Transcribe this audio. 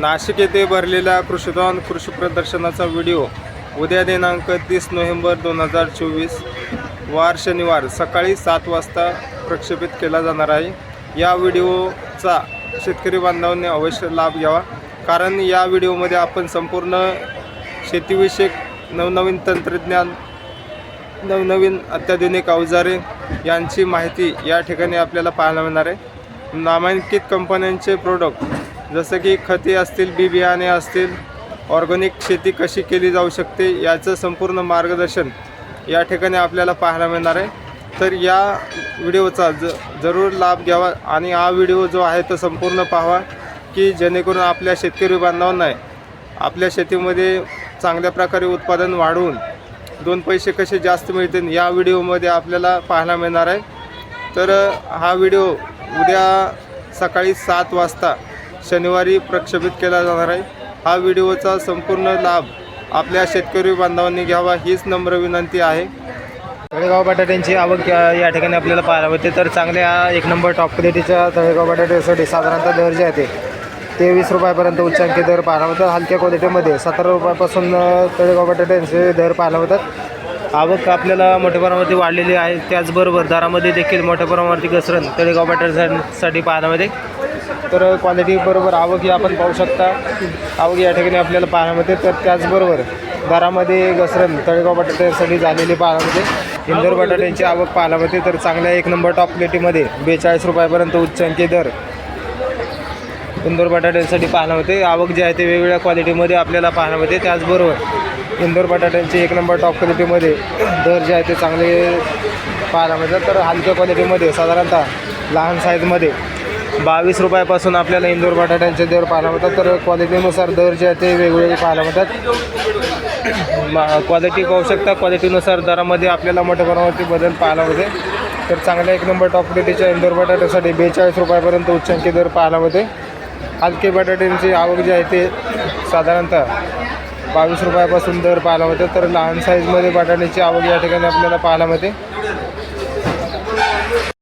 नाशिक येथे भरलेल्या कृषीदान कृषी प्रदर्शनाचा व्हिडिओ उद्या दिनांक तीस नोव्हेंबर दोन हजार चोवीस वार शनिवार सकाळी सात वाजता प्रक्षेपित केला जाणार आहे. या व्हिडिओचा शेतकरी बांधवांनी अवश्य लाभ घ्यावा कारण या व्हिडिओमध्ये आपण संपूर्ण शेतीविषयक नवनवीन तंत्रज्ञान नवनवीन अत्याधुनिक अवजारे यांची माहिती या ठिकाणी आपल्याला पाहायला मिळणार आहे. नामांकित कंपन्यांचे प्रोडक्ट जसं की खते असतील बी बियाणे असतील ऑर्गॅनिक शेती कशी केली जाऊ शकते याचं संपूर्ण मार्गदर्शन या ठिकाणी आपल्याला पाहायला मिळणार आहे. तर या व्हिडिओचा ज जरूर लाभ घ्यावा आणि हा व्हिडिओ जो आहे तो संपूर्ण पाहावा की जेणेकरून आपल्या शेतकरी बांधवांना आपल्या शेतीमध्ये चांगल्या प्रकारे उत्पादन वाढवून दोन पैसे कसे जास्त मिळतील या व्हिडिओमध्ये आपल्याला पाहायला मिळणार आहे. तर हा व्हिडिओ उद्या सकाळी सात वाजता शनिवारी प्रक्षेपित केला जाणार आहे. हा व्हिडिओचा संपूर्ण लाभ आपल्या शेतकरी बांधवांनी घ्यावा हीच नम्र विनंती आहे. तळेगाव बटाट्यांची आवक या ठिकाणी आपल्याला पाहायला मिळते. तर चांगल्या एक नंबर टॉप क्वालिटीच्या तळेगाव बटाट्यासाठी साधारणतः दर जे आहे ते तेवीस रुपयापर्यंत उच्चांकी दर पाहायला मिळतात. हलक्या क्वालिटीमध्ये सतरा रुपयापासून तळेगाव बटाट्यांचे दर पाहायला मिळतात. आवक आपल्याला मोठ्या प्रमाणावरती वाढलेली आहे. त्याचबरोबर दरामध्ये देखील मोठ्या प्रमाणावरती घसरण तळेगाव बटाट्यांसाठी पाहायला मिळते. तर क्वालिटी बरोबर आवक ही आपण पाहू शकता. आवक या ठिकाणी आपल्याला पाहायला मिळते. तर त्याचबरोबर दरामध्ये घसरण तळेगाव बटाट्यासाठी झालेली पाहायला मिळते. इंदोर बटाट्यांची आवक पाहायला मिळते. तर चांगल्या एक नंबर टॉप प्लेटीमध्ये बेचाळीस रुपयापर्यंत उच्चांकी दर इंदोर बटाट्यांसाठी पाहायला मिळते. आवक जी आहे ते वेगवेगळ्या क्वालिटीमध्ये आपल्याला पाहायला मिळते. त्याचबरोबर इंदोर बटाट्यांची एक नंबर टॉप क्वालिटीमध्ये दर जे आहे ते चांगले पाहायला मिळतात. तर हलक्या क्वालिटीमध्ये साधारणतः लहान साईजमध्ये बावीस रुपयापासून आपल्याला इंदोर बटाट्यांचे दर पाहायला मिळतात. तर क्वालिटीनुसार दर जे आहे ते वेगवेगळे पाहायला मिळतात. क्वालिटी पाहू शकता. क्वालिटीनुसार दरामध्ये आपल्याला मोठ्या प्रमाणावरती बदल पाहायला मिळते. तर चांगल्या एक नंबर टॉप क्वालिटीच्या इंदोर बटाट्यासाठी बेचाळीस रुपयापर्यंत उच्चांकी दर पाहायला मिळते. हलके बटाट्यांची आवक जी आहे ते साधारणतः बावीस रुपयापासून दर पाहायला मिळते. तर लहान साईजमध्ये बटाट्याची आवक या ठिकाणी आपल्याला पाहायला मिळते.